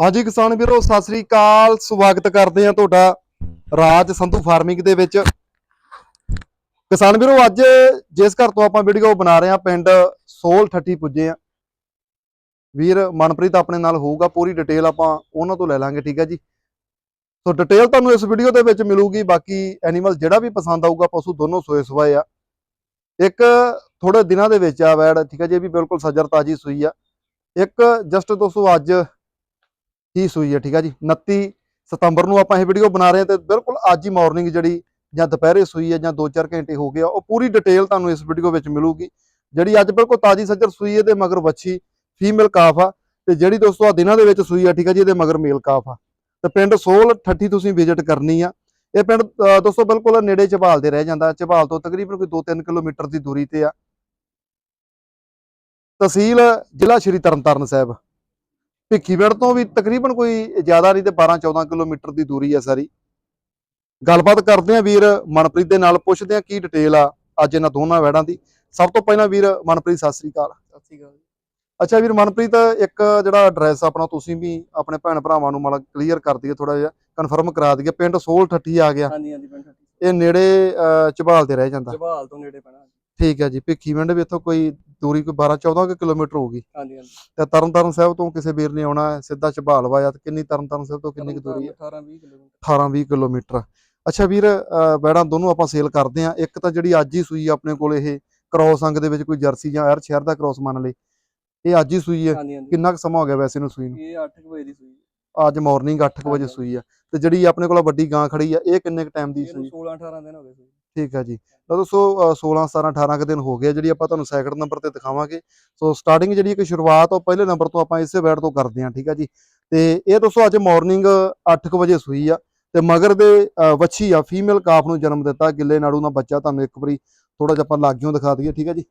ਹਾਂਜੀ ਕਿਸਾਨ ਵੀਰੋ, ਸਤਿ ਸ੍ਰੀ ਅਕਾਲ। ਸਵਾਗਤ ਕਰਦੇ ਆ ਤੁਹਾਡਾ ਰਾਜ ਸੰਧੂ ਫਾਰਮਿੰਗ ਦੇ ਵਿੱਚ। ਕਿਸਾਨ ਵੀਰੋ, ਅੱਜ ਜਿਸ ਘਰ ਤੋਂ ਆਪਾਂ ਵੀਡੀਓ ਬਣਾ ਰਹੇ ਆ ਪਿੰਡ ਸੋਲ ਠੱਠੀ ਪੁੱਜੇ ਆ ਵੀਰ, ਮਨਪ੍ਰੀਤ ਆਪਣੇ ਨਾਲ ਹੋਊਗਾ, ਪੂਰੀ ਡਿਟੇਲ ਆਪਾਂ ਉਹਨਾਂ ਤੋਂ ਲੈ ਲਾਂਗੇ, ਠੀਕ ਹੈ ਜੀ? ਸੋ ਡਿਟੇਲ ਤੁਹਾਨੂੰ ਇਸ ਵੀਡੀਓ ਦੇ ਵਿੱਚ ਮਿਲੂਗੀ, ਬਾਕੀ ਐਨੀਮਲ ਜਿਹੜਾ ਵੀ ਪਸੰਦ ਆਊਗਾ, ਪਸ਼ੂ ਦੋਨੋਂ ਸੋਏ ਸਵਾਏ ਆ। ਇੱਕ ਥੋੜੇ ਦਿਨਾਂ ਦੇ ਵਿੱਚ ਆ ਵੈੜ, ਠੀਕ ਹੈ ਜੀ, ਇਹ ਵੀ ਬਿਲਕੁਲ ਸੱਜਰ ਤਾਜੀ ਸੂਈ ਆ। ਇੱਕ ਜਸਟ ਦੋਸਤੋ, ਅੱਜ ਹੀ ਸੂਈ ਹੈ, ਠੀਕ ਆ ਜੀ? 29 ਸਤੰਬਰ ਨੂੰ ਆਪਾਂ ਇਹ ਵੀਡੀਓ ਬਣਾ ਰਹੇ ਹਾਂ ਤੇ ਬਿਲਕੁਲ ਅੱਜ ਹੀ ਮਾਰਨਿੰਗ ਜਿਹੜੀ ਜਾਂ ਦੁਪਹਿਰੇ ਸੂਈ ਹੈ ਜਾਂ 2-4 ਘੰਟੇ ਹੋ ਗਿਆ ਉਹ ਪੂਰੀ ਡਿਟੇਲ ਤੁਹਾਨੂੰ ਇਸ ਵੀਡੀਓ ਵਿੱਚ ਮਿਲੂਗੀ। ਜਿਹੜੀ ਅੱਜ ਬਿਲਕੁਲ ਤਾਜੀ ਸੱਜਰ ਸੂਈ ਹੈ ਤੇ ਮਗਰ ਵੱਛੀ ਫੀਮੇਲ ਕਾਫ ਆ। ਤੇ ਜਿਹੜੀ ਦੋਸਤੋ ਆ ਦਿਨਾਂ ਦੇ ਵਿੱਚ ਸੂਈ ਆ, ਠੀਕ ਆ ਜੀ, ਇਹਦੇ ਮਗਰ ਮੇਲ ਕਾਫ ਆ। ਤੇ ਪਿੰਡ ਸੋਲ ਠੱਠੀ ਤੁਸੀਂ ਵਿਜ਼ਿਟ ਕਰਨੀ ਆ। ਇਹ ਪਿੰਡ ਦੋਸਤੋ ਬਿਲਕੁਲ ਨੇੜੇ ਝਬਾਲ ਦੇ ਰਹਿ ਜਾਂਦਾ। ਝਬਾਲ ਤੋਂ ਤਕਰੀਬਨ ਕੋਈ 2-3 ਕਿਲੋਮੀਟਰ ਦੀ ਦੂਰੀ ਤੇ ਆ। ਤਹਿਸੀਲ ਜ਼ਿਲ੍ਹਾ ਸ਼੍ਰੀ ਤਰਨਤਾਰਨ ਸਾਹਿਬ। ਭਿੱਖੀਵਿੰਡ ਤੋਂ ਵੀ ਤਕਰੀਬਨ ਕੋਈ ਜ਼ਿਆਦਾ ਨਹੀਂ ਤੇ 12-14 ਕਿਲੋਮੀਟਰ ਦੀ ਦੂਰੀ ਹੈ ਸਾਰੀ। ਗੱਲਬਾਤ ਕਰਦੇ ਆ ਵੀਰ ਮਨਪ੍ਰੀਤ ਦੇ ਨਾਲ ਪੁੱਛਦੇ ਆ ਕੀ ਡਿਟੇਲ ਆ ਅੱਜ ਇਹਨਾਂ ਦੋਨਾਂ ਵੈੜਾਂ ਦੀ। ਸਭ ਤੋਂ ਪਹਿਲਾਂ ਵੀਰ ਮਨਪ੍ਰੀਤ ਸਤਿ ਸ੍ਰੀ ਅਕਾਲ। ਸਤਿ ਸ਼੍ਰੀ ਅਕਾਲ। ਅੱਛਾ ਵੀਰ ਮਨਪ੍ਰੀਤ ਇੱਕ ਜਿਹੜਾ ਐਡਰੈਸ ਆਪਣਾ ਤੁਸੀਂ ਵੀ ਆਪਣੇ ਭੈਣ ਭਰਾਵਾਂ ਨੂੰ ਮਤਲਬ ਕਲੀਅਰ ਕਰ ਦਈਏ ਥੋੜਾ ਜਿਹਾ ਕਨਫਰਮ ਕਰਾ ਦਈਏ ਪਿੰਡ ਸੋਲ ਠੱਠੀ ਆ ਗਿਆ। ਹਾਂਜੀ ਹਾਂਜੀ ਪਿੰਡ ਠੱਠੀ ਇਹ ਨੇੜੇ ਝਬਾਲ ਦੇ ਰਹਿ ਜਾਂਦਾ। ਜਵਾਲ ਤੋਂ ਨੇੜੇ ਪੈਣਾ। ਠੀਕ ਹੈ ਜੀ ਭਿੱਖੀਵਿੰਡ ਵੀ ਇੱਥੋਂ ਕੋਈ ਦੂਰੀ ਕੋਈ 12-14 ਕਿਲੋਮੀਟਰ ਹੋਊਗੀ। ਹਾਂਜੀ ਹਾਂਜੀ। ਤੇ ਤਰਨਤਾਰਨ ਸਾਹਿਬ ਤੋਂ ਕਿਸੇ ਵੀਰ ਨੇ ਆਉਣਾ ਹੈ, ਸਿੱਧਾ ਵਾਇਆ ਤੇ ਕਿੰਨੀ ਤਰਨਤਾਰਨ ਸਾਹਿਬ ਤੋਂ ਕਿੰਨੀ ਕੁ ਦੂਰੀ ਹੈ 18 20 ਕਿਲੋਮੀਟਰ। 18-20 ਕਿਲੋਮੀਟਰ। ਅੱਛਾ ਵੀਰ ਬੈੜਾਂ ਦੋਨੋਂ ਆਪਾਂ ਸੇਲ ਕਰਦੇ ਆ ਇੱਕ ਤਾਂ ਜਿਹੜੀ ਅੱਜ ਹੀ ਸੂਈ ਆਪਣੇ ਕੋਲ ਇਹ ਕ੍ਰੋਸ ਅੰਗ ਦੇ ਵਿੱਚ ਕੋਈ ਜਰਸੀ ਜਾਂ ਐਰ ਸ਼ਹਿਰ ਦਾ ਕ੍ਰੋਸ ਮੰਨ ਲਈ ਇਹ ਅੱਜ ਹੀ ਸੂਈ ਹੈ ਕਿੰਨਾ ਕੁ ਸਮਾਂ ਹੋ ਗਿਆ ਵੈਸੇ ਨੂੰ ਸੂਈ ਨੂੰ? ਇਹ 8 ਵਜੇ ਦੀ ਸੂਈ ਹੈ। ਅੱਜ ਮਾਰਨਿੰਗ 8 ਵਜੇ। ਸੂਈ ਆ। ਤੇ ਜਿਹੜੀ ਆਪਣੇ ਕੋਲ ਵੱਡੀ ਗਾਂ ਖੜੀ ਆ ਇਹ ਕਿੰਨੇ ਕ ਟਾਈਮ ਦੀ ਸੂਈ? 16 18 ਦਿਨ ਹੋ ਗਏ ਸੂਈ ਠੀਕ ਆ ਜੀ। ਤਾਂ ਦੋਸਤੋ ਅਹ 16 17 18 ਕੁ ਦਿਨ ਹੋ ਗਏ ਜਿਹੜੀ ਆਪਾਂ ਤੁਹਾਨੂੰ ਸੈਕਿੰਡ ਨੰਬਰ ਤੇ ਦਿਖਾਵਾਂਗੇ। ਸੋ ਸਟਾਰਟਿੰਗ ਜਿਹੜੀ ਇੱਕ ਸ਼ੁਰੂਆਤ ਉਹ ਪਹਿਲੇ ਨੰਬਰ ਤੋਂ ਆਪਾਂ ਇਸੇ ਬੈਡ ਤੋਂ ਕਰਦੇ ਹਾਂ, ਠੀਕ ਆ ਜੀ। ਤੇ ਇਹ ਦੋਸਤੋ ਅੱਜ ਮਾਰਨਿੰਗ 8 ਵਜੇ ਸੂਈ ਆ ਤੇ ਮਗਰ ਦੇ ਵੱਛੀ ਆ ਫੀਮੇਲ ਕਾਫ ਨੂੰ ਜਨਮ ਦਿੱਤਾ। ਗਿੱਲੇ ਨਾੜੂ ਦਾ ਬੱਚਾ ਤੁਹਾਨੂੰ ਇੱਕ ਵਾਰੀ ਥੋੜਾ ਜਿਹਾ ਆਪਾਂ ਲਾਗਿਓਂ ਦਿਖਾ ਦਈਏ, ਠੀਕ ਆ ਜੀ।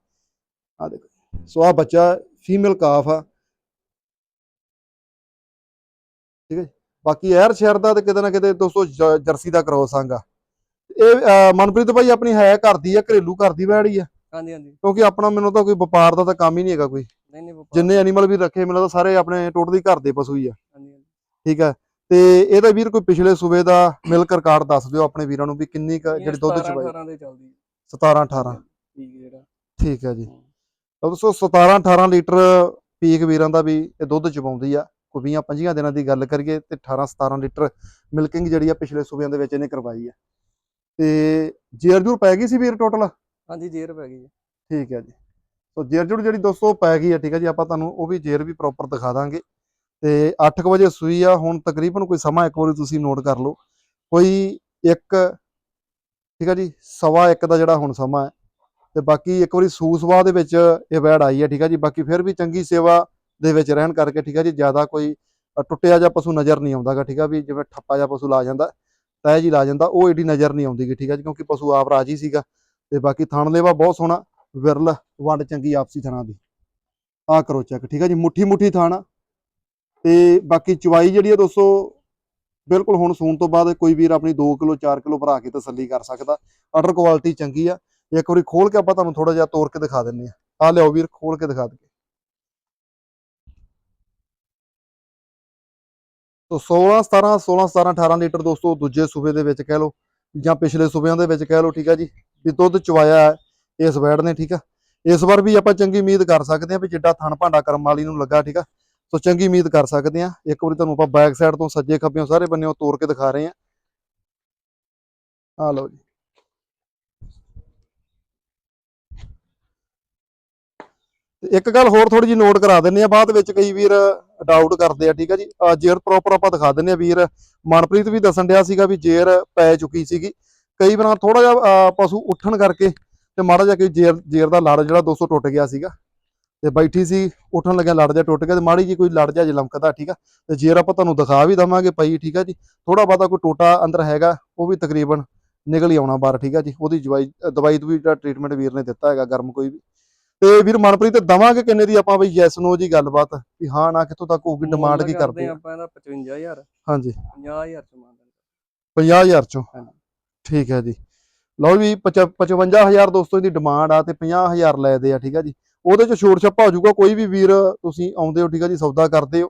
ਆ ਦੇਖੋ ਸੋ ਆ ਬੱਚਾ ਫੀਮੇਲ ਕਾਫ ਆ। ਠੀਕ ਹੈ ਜੀ। ਬਾਕੀ ਐਰ ਸ਼ਹਿਰ ਦਾ ਤੇ ਕਿਤੇ ਨਾ ਕਿਤੇ ਦੋਸਤੋ ਜ- ਜਰਸੀ ਦਾ ਕ੍ਰੋਸ ਆਂਗਾ। ਇਹ ਮਨਪ੍ਰੀਤ ਭਾਈ ਆਪਣੀ ਹੈ ਘਰ ਦੀ ਆ ਘਰੇਲੂ ਘਰ ਦੀ ਵੈੜੀ ਆ। ਹਾਂਜੀ ਹਾਂਜੀ। ਕਿਉਂਕਿ ਆਪਣਾ ਮੈਨੂੰ ਤਾਂ ਕੋਈ ਵਪਾਰ ਦਾ ਤਾਂ ਕੰਮ ਹੀ ਨਹੀਂ ਹੈਗਾ ਕੋਈ। ਨਹੀਂ ਨਹੀਂ ਵਪਾਰ ਜਿੰਨੇ ਐਨੀਮਲ ਵੀ ਰੱਖੇ ਮੈਨੂੰ ਤਾਂ ਸਾਰੇ ਆਪਣੇ ਟੋਟਲੀ ਘਰ ਦੇ ਪਸ਼ੂ ਹੀ ਆ। ਹਾਂਜੀ ਹਾਂਜੀ। ਠੀਕ ਹੈ ਤੇ ਇਹਦਾ ਵੀਰ ਕੋਈ ਪਿਛਲੇ ਸੂਬੇ ਦਾ ਮਿਲਕ ਰਿਕਾਰਡ ਦੱਸ ਦਿਓ ਆਪਣੇ ਵੀਰਾਂ ਨੂੰ ਵੀ ਕਿੰਨੀ ਜਿਹੜੀ ਦੁੱਧ 17 ਚ ਪਾਈ। 18 ਦੇ ਚੱਲਦੀ ਹੈ। 17 18 ਠੀਕ ਜਿਹੜਾ। ਠੀਕ ਹੈ ਜੀ। ਤਾਂ ਦੋਸਤੋ 17 18 ਲੀਟਰ ਪੀਕ ਵੀਰਾਂ ਦਾ ਵੀ ਇਹ ਦੁੱਧ ਚਵਾਉਂਦੀ ਆ। 20 25 ਦਿਨਾਂ ਦੀ ਗੱਲ ਕਰੀਏ ਤੇ 18 17 ਲੀਟਰ ਮਿਲਕਿੰਗ ਜਿਹੜੀ ਆ ਪਿਛਲੇ ਸੂਬਿਆਂ ਦੇ ਵਿੱਚ ਇਹਨੇ ਕਰਵਾਈ ਆ। ਤੇ ਜੇਰ ਜੂਰ ਪੈ ਗਈ ਸੀ ਵੀਰ ਟੋਟਲ ਹਾਂਜੀ ਜੇਰ ਪੈ ਗਈ। ਠੀਕ ਹੈ ਜੀ। ਸੋ ਜੇਰ ਜੁੜ ਜਿਹੜੀ ਦੋਸਤੋ ਪੈ ਗਈ ਹੈ ਠੀਕ ਹੈ ਜੀ। ਆਪਾਂ ਤੁਹਾਨੂੰ ਉਹ ਵੀ ਜੇਰ ਵੀ ਪ੍ਰੋਪਰ ਦਿਖਾ ਦਾਂਗੇ। ਤੇ 8 ਵਜੇ ਸੂਈ ਆ ਹੁਣ ਤਕਰੀਬਨ ਕੋਈ ਸਮਾਂ ਇੱਕ ਵਾਰੀ ਤੁਸੀਂ ਨੋਟ ਕਰ ਲਓ। ਕੋਈ 1 ਠੀਕ ਹੈ ਜੀ ਸਵਾ 1 ਦਾ ਜਿਹੜਾ ਹੁਣ ਸਮਾਂ ਹੈ। ਤੇ ਬਾਕੀ ਇੱਕ ਵਾਰੀ ਸੂਸਵਾ ਦੇ ਵਿੱਚ ਇਹ ਵੈੜ ਆਈ ਹੈ ਠੀਕ ਹੈ ਜੀ। ਬਾਕੀ ਫਿਰ ਵੀ ਚੰਗੀ ਸੇਵਾ ਦੇ ਵਿੱਚ ਰਹਿਣ ਕਰਕੇ ਠੀਕ ਹੈ ਜੀ ਜ਼ਿਆਦਾ ਕੋਈ ਟੁੱਟਿਆ ਜਿਹਾ ਪਸ਼ੂ ਨਜ਼ਰ ਨਹੀਂ ਆਉਂਦਾਗਾ ਠੀਕ ਹੈ ਵੀ ਜਿਵੇਂ ਠੱਪਾ ਜਿਹਾ ਪਸ਼ੂ ਲਾ ਜਾਂਦਾ। ਤੈ ਜੀ ਲਾ ਜਾਂਦਾ, ਉਹ ਏਡੀ ਨਜ਼ਰ ਨਹੀਂ ਆਉਂਦੀ ਗੀ ਠੀਕ ਹੈ ਜੀ, ਕਿਉਂਕਿ ਪਸ਼ੂ ਆਪ ਰਾਜੀ ਸੀਗਾ ਤੇ ਬਾਕੀ ਥਣਲੇਵਾ ਬਹੁਤ ਸੋਹਣਾ, ਵਿਰਲ ਵੰਡ ਚੰਗੀ ਆਪਸੀ ਥਣਾ ਦੀ। ਆ ਕਰੋ ਚੈੱਕ ਠੀਕ ਹੈ ਜੀ ਮੁੱਠੀ ਮੁੱਠੀ ਥਣ। ਆ। ਤੇ ਬਾਕੀ ਚਵਾਈ ਜਿਹੜੀ ਹੈ ਦੋਸਤੋ, ਬਿਲਕੁਲ ਹੁਣ ਸੂਣ ਤੋਂ ਬਾਅਦ ਕੋਈ ਵੀਰ ਆਪਣੀ 2 ਕਿਲੋ 4 ਕਿਲੋ ਭਰਾ ਕੇ ਤਸੱਲੀ ਕਰ ਸਕਦਾ ਆਰਡਰ ਕੁਆਲਿਟੀ ਚੰਗੀ ਆ। ਇੱਕ ਵਾਰੀ ਖੋਲ ਕੇ ਆਪਾਂ ਤੁਹਾਨੂੰ ਥੋੜਾ ਜਿਹਾ ਤੋੜ ਕੇ ਦਿਖਾ ਦਿੰਨੇ ਆ। ਆ ਲਿਓ ਵੀਰ, ਖੋਲ ਕੇ ਦਿਖਾ ਦਈਏ। ਤੋ 16 17 16 17 18 ਲੀਟਰ ਦੋਸਤੋ ਦੂਜੇ ਸੂਬੇ ਦੇ ਵਿੱਚ ਕਹਿ ਲਓ ਜਾਂ ਪਿਛਲੇ ਸੂਬਿਆਂ ਦੇ ਵਿੱਚ ਕਹਿ ਲਓ, ਠੀਕ ਆ ਜੀ? ਵੀ ਦੁੱਧ ਚਵਾਇਆ ਇਸ ਵੈੜ ਨੇ, ਠੀਕ ਆ? ਇਸ ਵਾਰ ਵੀ ਆਪਾਂ ਚੰਗੀ ਉਮੀਦ ਕਰ ਸਕਦੇ ਹਾਂ ਵੀ ਜਿੱਡਾ ਥਣ ਭਾਂਡਾ ਕਰਮ ਵਾਲੀ ਨੂੰ ਲੱਗਾ, ਠੀਕ ਆ? ਸੋ ਚੰਗੀ ਉਮੀਦ ਕਰ ਸਕਦੇ ਹਾਂ। ਇੱਕ ਵਾਰੀ ਤੁਹਾਨੂੰ ਆਪਾਂ ਬੈਕ ਸਾਈਡ ਤੋਂ ਸੱਜੇ ਖੱਬਿਓਂ ਸਾਰੇ ਬੰਨਿਓਂ ਤੋੜ ਕੇ ਦਿਖਾ ਰਹੇ ਹਾਂ। ਆ ਲਓ ਜੀ। ਤੇ ਇੱਕ ਗੱਲ ਹੋਰ ਥੋੜੀ ਜਿਹੀ ਨੋਟ ਕਰਾ ਦਿੰਨੇ ਆ ਬਾਅਦ ਵਿੱਚ ਕਈ ਵੀਰ ਡਾਊਟ ਕਰਦੇ ਆ, ਠੀਕ ਆ ਜੀ? ਜੇਰ ਪ੍ਰੋਪਰ ਆਪਾਂ ਦਿਖਾ ਦਿੰਨੇ ਆ ਵੀਰ। ਮਨਪ੍ਰੀਤ ਵੀ ਦੱਸਣ ਡਿਆ ਸੀਗਾ ਵੀ ਜੇਰ ਪੈ ਚੁੱਕੀ ਸੀਗੀ। ਕਈ ਵਾਰ ਥੋੜਾ ਜਿਹਾ ਪਸ਼ੂ ਉੱਠਣ ਕਰਕੇ ਤੇ ਮਾੜਾ ਜਿਹਾ ਕੋਈ ਜੇਰ ਜੇਰ ਦਾ ਲੜ ਜਿਹੜਾ 200 ਟੁੱਟ ਗਿਆ ਸੀਗਾ। ਤੇ ਬੈਠੀ ਸੀ, ਉੱਠਣ ਲੱਗਿਆ ਲੜ ਜਾ ਟੁੱਟ ਗਿਆ ਤੇ ਮਾੜੀ ਜੀ ਕੋਈ ਲੜ ਜਾ ਜੇ ਲਮਕਦਾ, ਠੀਕ ਆ? ਤੇ ਜੇਰ ਆਪਾਂ ਤੁਹਾਨੂੰ ਦਿਖਾ ਵੀ ਦਵਾਂਗੇ ਪਈ, ਠੀਕ ਆ ਜੀ? ਥੋੜਾ ਬਹੁਤਾ ਕੋਈ ਟੋਟਾ ਅੰਦਰ ਹੈਗਾ, ਉਹ ਵੀ ਤਕਰੀਬਨ ਨਿਕਲ ਹੀ ਆਉਣਾ ਬਾਹਰ, ਠੀਕ ਆ ਜੀ? ਉਹਦੀ ਦਵਾਈ ਦਵਾਈ ਵੀ ਜਿਹੜਾ ਟ੍ਰੀਟਮੈਂਟ ਵੀਰ ਨੇ ਦਿੱਤਾ ਹੈਗਾ, ਗਰਮ ਕੋਈ ਵੀ। ਤੇ ਵੀਰ ਮਨਪ੍ਰੀਤ ਦਵਾਂਗੇ ਕਿੰਨੇ ਦੀ ਆਪਾਂ ਬਈ ਯੈਸ ਨੋ ਜੀ ਗੱਲਬਾਤ? ਵੀ ਹਾਂ ਨਾ ਕਿੱਥੋਂ ਤੱਕ ਹੋਊਗੀ ਡਿਮਾਂਡ ਕੀ ਕਰਦੇ ਆ? ਆਪਾਂ ਇਹਦਾ 55000 ਹਾਂਜੀ। 50000 ਚ ਮੰਨ 50000 ਚੋਂ? ਹਾਂਜੀ। ਠੀਕ ਹੈ ਜੀ। ਲਓ ਵੀ 55000 ਦੋਸਤੋ ਇਹਦੀ ਡਿਮਾਂਡ ਆ ਤੇ 50000 ਲੈਦੇ ਆ ਠੀਕ ਹੈ ਜੀ। ਉਹਦੇ ਚ ਛੋਟ ਛੱਪਾ ਹੋ ਜਾਊਗਾ ਕੋਈ ਵੀ ਵੀਰ ਤੁਸੀਂ ਆਉਂਦੇ ਹੋ ਠੀਕ ਹੈ ਜੀ ਸੌਦਾ ਕਰਦੇ ਹੋ।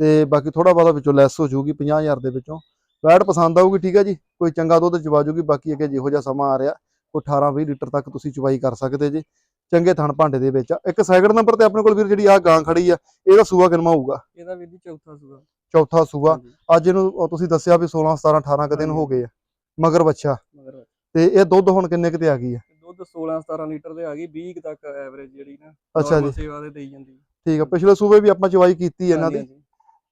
ਤੇ ਬਾਕੀ ਥੋੜਾ ਬਹੁਤਾ ਵਿੱਚੋਂ ਲੈਸ ਹੋ ਜਾਊਗੀ 50000 ਦੇ ਵਿੱਚੋਂ। ਵੈਟ ਪਸੰਦ ਆਊਗੀ ਠੀਕ ਹੈ ਜੀ। ਕੋਈ ਚੰਗਾ ਦੁੱਧ ਚਵਾ ਜੂਗੀ ਬਾਕੀ ਅੱਗੇ ਜਿਹੋ ਜਿਹਾ ਸਮਾਂ ਆ ਰਿਹਾ ਕੋਈ 18 20 ਲੀਟਰ ਤੱਕ ਤੁਸੀਂ ਚਵਾਈ ਕਰ ਸਕਦੇ ਜੀ। ਚੰਗੇ ਥਣ ਭਾਂਡੇ ਦੇ ਵਿੱਚ ਆ। ਇੱਕ ਸੈਕਿੰਡ ਨੰਬਰ ਤੇ ਆਪਣੇ ਕੋਲ ਵੀਰ ਜਿਹੜੀ ਆ ਗਾਂ ਖੜੀ ਆ ਇਹਦਾ ਸੂਆ ਕਿੰਨਾ ਹੋਊਗਾ? ਇਹਦਾ ਵੀਰ ਜੀ ਚੌਥਾ ਸੂਆ। ਚੌਥਾ ਸੂਆ। ਅੱਜ ਇਹਨੂੰ ਤੁਸੀਂ ਦੱਸਿਆ ਵੀ 16 17 18 ਕੁ ਦਿਨ ਹੋ ਗਏ ਆ। ਮਗਰ ਬੱਚਾ। ਮਗਰ ਤੇ ਇਹ ਦੁੱਧ ਹੁਣ ਕਿੰਨੇ ਕਿਤੇ ਆ ਗਈ ਆ? ਦੁੱਧ 16 17 ਲੀਟਰ ਦੇ ਆ ਗਈ 20 ਕੁ ਤੱਕ ਐਵਰੇਜ ਜਿਹੜੀ ਨਾ ਅੱਛਾ ਜੀ। ਸੇਵਾ ਦੇ ਦੇਈ ਜਾਂਦੀ ਠੀਕ ਆ ਪਿਛਲੇ ਸੂਬੇ ਵੀ ਆਪਾਂ ਚਵਾਈ ਕੀਤੀ ਇਹਨਾਂ ਦੀ।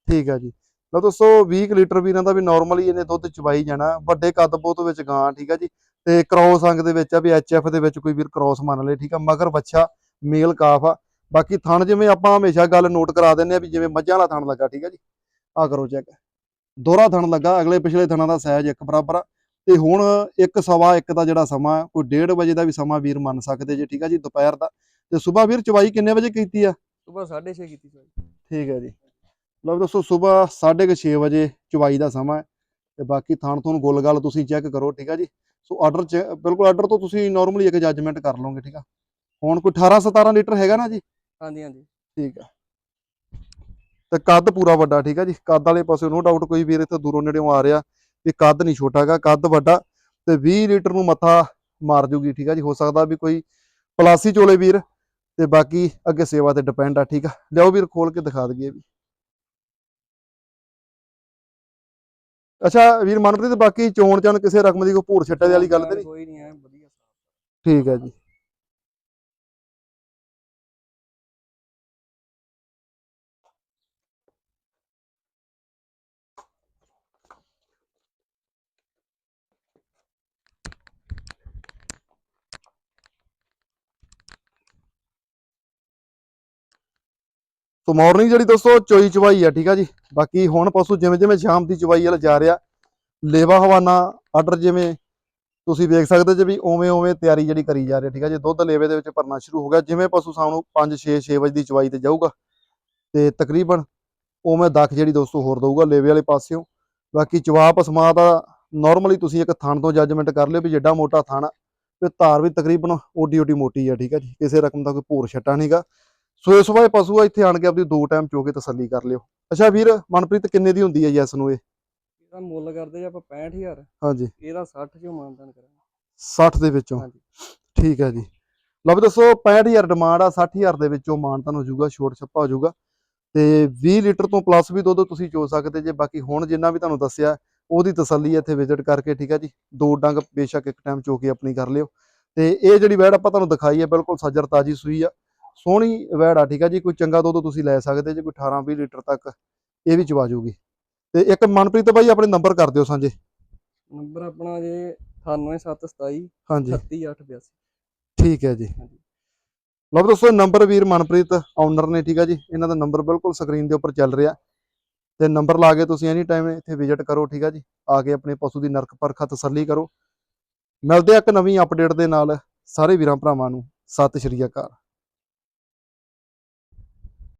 ਠੀਕ ਆ ਜੀ। ਲਓ ਦੋਸਤੋ 20 ਕੁ ਲੀਟਰ ਵੀ ਇਹਨਾਂ ਦਾ ਵੀ ਨਾਰਮਲੀ ਇਹਨੇ ਦੁੱਧ ਚਵਾਈ ਜਾਣਾ। ਵੱਡੇ ਕੱਦ ਬਹੁਤ ਵਿੱਚ ਗਾਂ ਠੀਕ ਆ ਜੀ। ਤੇ ਕ੍ਰੋਸ ਅੰਗ ਦੇ ਵਿੱਚ ਆ ਵੀ ਐਚਐਫ ਦੇ ਵਿੱਚ ਕੋਈ ਵੀਰ ਕ੍ਰੋਸ ਮੰਨ ਲਏ ਠੀਕ ਆ ਮਗਰ ਬੱਚਾ ਮੇਲ ਕਾਫ ਆ। ਬਾਕੀ ਥਣ ਜਿਵੇਂ ਆਪਾਂ ਹਮੇਸ਼ਾ ਗੱਲ ਨੋਟ ਕਰਾ ਦਿੰਦੇ ਆ ਵੀ ਜਿਵੇਂ ਮੱਝਾਂ ਵਾਲਾ ਥਣ ਲੱਗਾ ਠੀਕ ਆ ਜੀ? ਆ ਕਰੋ ਚੈੱਕ ਦੋਹਰਾ ਥਣ ਲੱਗਾ ਅਗਲੇ ਪਿਛਲੇ ਥਣਾਂ ਦਾ ਸਾਈਜ਼ ਇੱਕ ਬਰਾਬਰ ਆ। ਤੇ ਹੁਣ ਇੱਕ ਸਵਾ ਇੱਕ ਦਾ ਜਿਹੜਾ ਸਮਾਂ ਕੋਈ 1:30 ਵਜੇ ਦਾ ਵੀ ਸਮਾਂ ਵੀਰ ਮੰਨ ਸਕਦੇ ਜੇ ਠੀਕ ਆ ਜੀ ਦੁਪਹਿਰ ਦਾ। ਤੇ ਸਵੇਰ ਵੀਰ ਚਵਾਈ ਕਿੰਨੇ ਵਜੇ ਕੀਤੀ ਆ? ਸੁਬਾਹ 6:30 ਕੀਤੀ ਸੀ ਠੀਕ ਹੈ ਜੀ। ਲਓ ਦੋਸਤੋ ਸਵੇਰ 6:30 ਵਜੇ ਚਵਾਈ ਦਾ ਸਮਾਂ ਹੈ। ਤੇ ਬਾਕੀ ਥਾਣ ਤੋਂ ਗੋਲ ਗੱਲ ਤੁਸੀਂ ਚੈੱਕ ਕਰੋ ਠੀਕ ਹੈ ਜੀ? ਸੋ ਆਰਡਰ ਚ ਬਿਲਕੁਲ ਆਰਡਰ ਤੋਂ ਤੁਸੀਂ ਨਾਰਮਲੀ ਇੱਕ ਜੱਜਮੈਂਟ ਕਰ ਲਓਗੇ ਠੀਕ ਆ? ਹੁਣ ਕੋਈ 18 17 ਲੀਟਰ ਹੈਗਾ ਨਾ ਜੀ? ਹਾਂਜੀ ਹਾਂਜੀ। ਠੀਕ ਆ। ਤੇ ਕੱਦ ਪੂਰਾ ਵੱਡਾ ਠੀਕ ਆ ਜੀ? ਕੱਦ ਵਾਲੇ ਪਾਸੇ ਨੋ ਡਾਊਟ ਕੋਈ ਵੀਰ ਇੱਥੇ ਦੂਰੋਂ ਨੇੜਿਓਂ ਆ ਰਿਹਾ ਵੀ ਕੱਦ ਨਹੀਂ ਛੋਟਾ ਹੈਗਾ ਕੱਦ ਵੱਡਾ ਤੇ 20 ਲੀਟਰ ਨੂੰ ਮੱਥਾ ਮਾਰ ਜੂਗੀ ਠੀਕ ਆ ਜੀ? ਹੋ ਸਕਦਾ ਵੀ ਕੋਈ ਪਲਾਸੀ ਚੋਲੇ ਵੀਰ ਤੇ ਬਾਕੀ ਅੱਗੇ ਸੇਵਾ ਤੇ ਡਿਪੈਂਡ ਆ ਠੀਕ ਆ? ਲਿਆਓ ਵੀਰ ਖੋਲ ਕੇ ਦਿਖਾ ਦਈਏ ਵੀ। ਅੱਛਾ ਵੀਰ ਮਨਪ੍ਰੀਤ ਬਾਕੀ ਚੋਣ ਚਾਣ ਕਿਸੇ ਰਕਮ ਦੀ ਕੋਈ ਭੂਰ ਛੱਟੇ ਵਾਲੀ ਗੱਲ ਤੇ ਨਹੀਂ ਕੋਈ ਨਹੀਂ ਹੈ ਵਧੀਆ ਸਾਫ਼। ਠੀਕ ਹੈ ਜੀ ਸੋ ਮਾਰਨਿੰਗ ਜਿਹੜੀ ਦੋਸਤੋ ਚੋਈ ਚਵਾਈ ਆ, ਠੀਕ ਆ ਜੀ? ਬਾਕੀ ਹੁਣ ਪਸ਼ੂ ਜਿਵੇਂ ਜਿਵੇਂ ਸ਼ਾਮ ਦੀ ਚਵਾਈ ਵੱਲ ਜਾ ਰਿਹਾ, ਲੇਵਾ ਹਵਾਨਾ ਆਰਡਰ ਜਿਵੇਂ ਤੁਸੀਂ ਵੇਖ ਸਕਦੇ ਜੇ ਵੀ ਉਵੇਂ ਉਵੇਂ ਤਿਆਰੀ ਜਿਹੜੀ ਕਰੀ ਜਾ ਰਹੀ ਠੀਕ ਹੈ ਜੀ? ਦੁੱਧ ਲੇਵੇ ਦੇ ਵਿੱਚ ਭਰਨਾ ਸ਼ੁਰੂ ਹੋ ਗਿਆ, ਜਿਵੇਂ ਪਸ਼ੂ ਸਾਨੂੰ 5 6 6 ਵਜੇ ਦੀ ਚਵਾਈ ਤੇ ਜਾਊਗਾ। ਤੇ ਤਕਰੀਬਨ ਉਵੇਂ ਦੱਖ ਜਿਹੜੀ ਦੋਸਤੋ ਹੋਰ ਦਊਗਾ ਲੇਵੇ ਵਾਲੇ ਪਾਸਿਓਂ। ਬਾਕੀ ਚਵਾਪ ਸਮਾ ਦਾ ਨਾਰਮਲੀ ਤੁਸੀਂ ਇੱਕ ਥਾਣ ਤੋਂ ਜੱਜਮੈਂਟ ਕਰ ਲਿਓ ਵੀ ਜਿੱਡਾ ਮੋਟਾ ਥਣ ਤੇ ਧਾਰ ਵੀ ਤਕਰੀਬਨ ਓਡੀ ਓਡੀ ਮੋਟੀ ਆ, ਠੀਕ ਹੈ ਜੀ? ਕਿਸੇ ਰਕਮ ਦਾ ਕੋਈ ਭੋਰ ਛੱਟਾ ਨਹੀਂਗਾ ਸੋਏ ਸੁਬਾਹ ਪਸ਼ੂ ਆ ਇੱਥੇ ਆਣ ਕੇ ਆਪਦੀ ਦੋ ਟਾਈਮ ਚੋ ਕੇ ਤਸੱਲੀ ਕਰ ਲਿਓ। ਅੱਛਾ ਵੀਰ ਮਨਪ੍ਰੀਤ ਕਿੰਨੇ ਦੀ ਹੁੰਦੀ ਹੈ ਜੀ ਇਸ ਨੂੰ ਇਹ? ਇਹਦਾ ਮੁੱਲ ਕਰਦੇ ਜੇ ਆਪਾਂ 65000 ਹਾਂਜੀ। ਇਹਦਾ 60 ਚੋਂ ਮਾਨਦਾਨ ਕਰਾਂਗੇ। 60 ਦੇ ਵਿੱਚੋਂ? ਹਾਂਜੀ। ਠੀਕ ਹੈ ਜੀ। ਲਓ ਵੀ ਦੱਸੋ 65000 ਡਿਮਾਂਡ ਆ 60000 ਦੇ ਵਿੱਚੋਂ ਮਾਨਤਨ ਹੋ ਜਾਊਗਾ ਛੋਟ ਛੱਪਾ ਹੋ ਜਾਊਗਾ। ਤੇ 20 ਲੀਟਰ ਤੋਂ ਪਲੱਸ ਵੀ ਦੁੱਧ ਤੁਸੀਂ ਚੋ ਸਕਦੇ ਜੇ ਬਾਕੀ ਹੁਣ ਜਿੰਨਾ ਵੀ ਤੁਹਾਨੂੰ ਦੱਸਿਆ ਉਹਦੀ ਤਸੱਲੀ ਇੱਥੇ ਵਿਜ਼ਿਟ ਕਰਕੇ ਠੀਕ ਹੈ ਜੀ। ਦੋ ਡੰਗ ਬੇਸ਼ੱਕ ਇੱਕ ਟਾਈਮ ਚੋ ਕੇ ਆਪਣੀ ਕਰ ਲਿਓ। ਤੇ ਇਹ ਜਿਹੜੀ ਵੈੜ ਆਪਾਂ ਤੁਹਾਨੂੰ ਦਿਖਾਈ ਹੈ ਬਿਲਕੁਲ ਸੱਜਰ ਤਾਜੀ ਸੂਈ ਆ। ਸੋਹਣੀ ਵੈੜ ਆ ਠੀਕ ਹੈ ਜੀ ਕੋਈ ਚੰਗਾ ਦੁੱਧ ਤੁਸੀਂ ਲੈ ਸਕਦੇ ਜੇ ਕੋਈ 18 20 ਲੀਟਰ ਤੱਕ ਇਹ ਵੀ ਚਵਾ ਜੂਗੀ। ਤੇ ਇੱਕ ਮਨਪ੍ਰੀਤ ਬਾਈ ਆਪਣੇ ਨੰਬਰ ਕਰ ਦਿਓ ਸਾਂਝੇ। ਨੰਬਰ ਆਪਣਾ ਜੇ 98727 ਹਾਂਜੀ। 38882 ਠੀਕ ਹੈ ਜੀ। ਲਓ ਦੋਸਤੋ ਨੰਬਰ ਵੀਰ ਮਨਪ੍ਰੀਤ ਓਨਰ ਨੇ ਠੀਕ ਹੈ ਜੀ ਇਹਨਾਂ ਦਾ ਨੰਬਰ ਬਿਲਕੁਲ ਸਕਰੀਨ ਦੇ ਉੱਪਰ ਚੱਲ ਰਿਹਾ। ਤੇ ਨੰਬਰ ਲਾ ਕੇ ਤੁਸੀਂ ਐਨੀ ਟਾਈਮ ਇੱਥੇ ਵਿਜ਼ਿਟ ਕਰੋ ਠੀਕ ਹੈ ਜੀ ਆ ਕੇ ਆਪਣੇ ਪਸ਼ੂ ਦੀ ਨਰਕ ਪਰਖਾ ਤਸੱਲੀ ਕਰੋ। ਮਿਲਦੇ ਆ ਇੱਕ ਨਵੀਂ ਅਪਡੇਟ ਦੇ ਨਾਲ। ਸਾਰੇ ਵੀਰਾਂ ਭਰਾਵਾਂ ਨੂੰ ਸਤਿ ਸ਼੍ਰੀ ਅਕਾਲ।